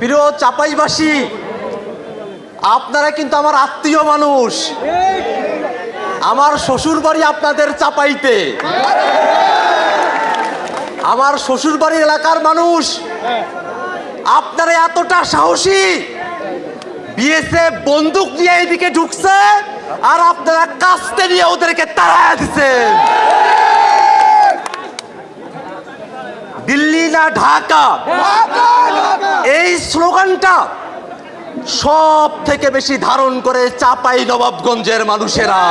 প্রিয় চাপাইবাসী, আপনারা কিন্তু আমার আত্মীয় মানুষ। আমার শ্বশুর বাড়ি আপনাদের চাপাইতে। আমার শ্বশুর বাড়ির এলাকার মানুষ, আপনারা এতটা সাহসী? বিএসএফ বন্দুক নিয়ে এইদিকে ঢুকছে আর আপনারা কাস্তে নিয়ে ওদেরকে তাড়ায় দিচ্ছেন দিল্লি না ঢাকা। স্লোগানটা সব থেকে বেশি ধারণ করে চাপাই নবাবগঞ্জের মানুষেরা।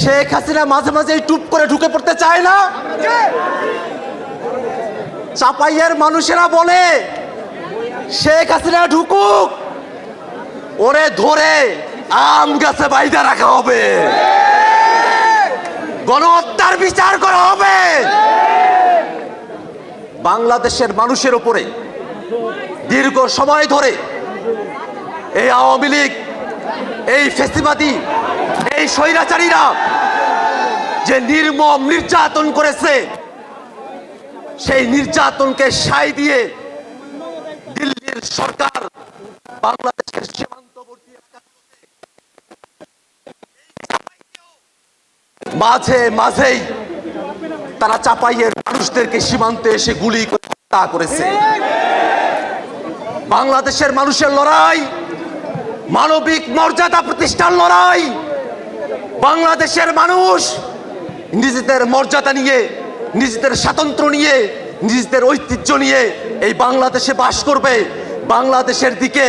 শেখ হাসিনা মাঝে মাঝে টুপ করে ঢুকে পড়তে চায় না? চাপাইয়ের মানুষেরা বলে, শেখ হাসিনা ঢুকুক, ওরে ধরে আম গাছে বাইদা রাখা হবে। গণহত্যার বিচার করা হবে। বাংলাদেশের মানুষের উপরে দীর্ঘ সময় ধরে এই আওয়ামী লীগ, এই ফেসিবাদী, এই স্বৈরাচারীরা যে নির্মম নির্যাতন করেছে, সেই নির্যাতনকে সাই দিয়ে দিল্লির সরকার বাংলাদেশের সীমান্তবর্তী মাঝে মাঝেই তারা চাপাইয়ের মানুষদেরকে সীমান্তে এসে গুলি হত্যা করেছে। বাংলাদেশের মানুষের লড়াই, মানবিক মর্যাদা প্রতিষ্ঠার লড়াই, বাংলাদেশের মানুষ নিজেদের মর্যাদা নিয়ে, নিজেদের স্বাতন্ত্র্য নিয়ে, নিজেদের ঐতিহ্য নিয়ে এই বাংলাদেশে বাস করবে। বাংলাদেশের দিকে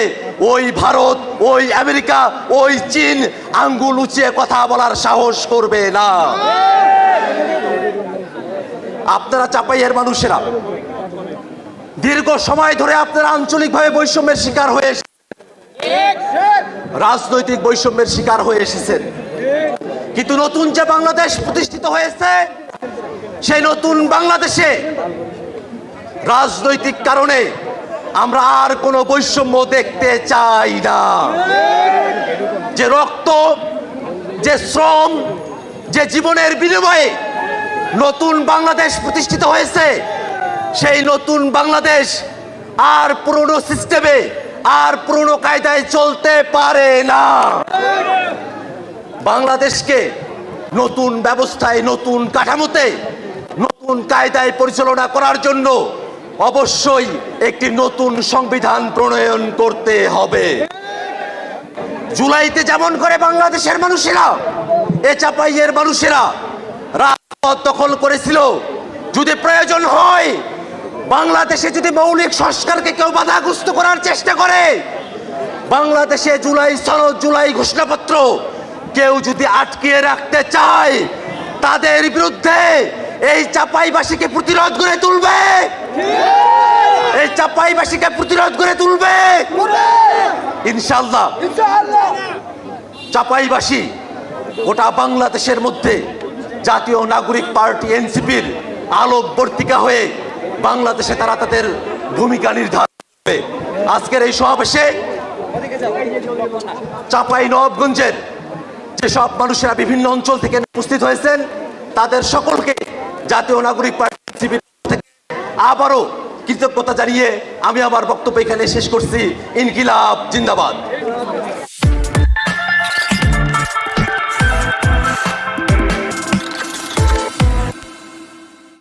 ওই ভারত, ওই আমেরিকা, ওই চীন আঙ্গুল উঁচিয়ে কথা বলার সাহস করবে না। আপনারা চাপাইয়ের মানুষেরা। দীর্ঘ সময় ধরে আপনারা আঞ্চলিকভাবে বৈষম্যের শিকার হয়ে রাজনৈতিক বৈষম্যের শিকার হয়ে এসেছেন। কিন্তু নতুন যে বাংলাদেশ প্রতিষ্ঠিত হয়েছে, সেই নতুন বাংলাদেশে রাজনৈতিক কারণে আমরা আর কোনো বৈষম্য দেখতে চাই না। যে রক্ত, যে শ্রম, যে জীবনের বিনিময়ে নতুন বাংলাদেশ প্রতিষ্ঠিত হয়েছে। সেই নতুন বাংলাদেশ আর পুরনো সিস্টেমে আর পুরনো কায়দায় চলতে পারে না। বাংলাদেশকে নতুন ব্যবস্থায়, নতুন কাঠামোতে, নতুন কায়দায় পরিচালনা করার জন্য অবশ্যই একটি নতুন সংবিধান প্রণয়ন করতে হবে। জুলাইতে যেমন করে বাংলাদেশের মানুষেরা, এ চাপাইয়ের মানুষেরা দখল করেছিল। যদি প্রয়োজন হয় বাংলাদেশে যদি মৌলিক সংস্কারকে কেউ বাধাগ্রস্ত করার চেষ্টা করে বাংলাদেশে জুলাই সনদ জুলাই ঘোষণাপত্র কেউ যদি আটকিয়ে রাখতে চায় তাদের বিরুদ্ধে এই চাপাইবাসীকে প্রতিরোধ করে তুলবে। এই চাপাইবাসীকে প্রতিরোধ করে তুলবে। ইনশাল্লাহ চাপাইবাসী গোটা বাংলাদেশের মধ্যে জাতীয় নাগরিক পার্টি, এনসিপির আলোকবর্তিকা হয়ে বাংলাদেশে তারা তাদের ভূমিকা নির্ধারণ করবে। আজকের এই সমাবেশে চাপাই নবাবগঞ্জের যেসব মানুষেরা বিভিন্ন অঞ্চল থেকে উপস্থিত হয়েছেন, তাদের সকলকে জাতীয় নাগরিক পার্টি NCP র থেকে আবারও কৃতজ্ঞতা জানিয়ে আমি আমার বক্তব্য এখানে শেষ করছি। ইনকিলাব, জিন্দাবাদ।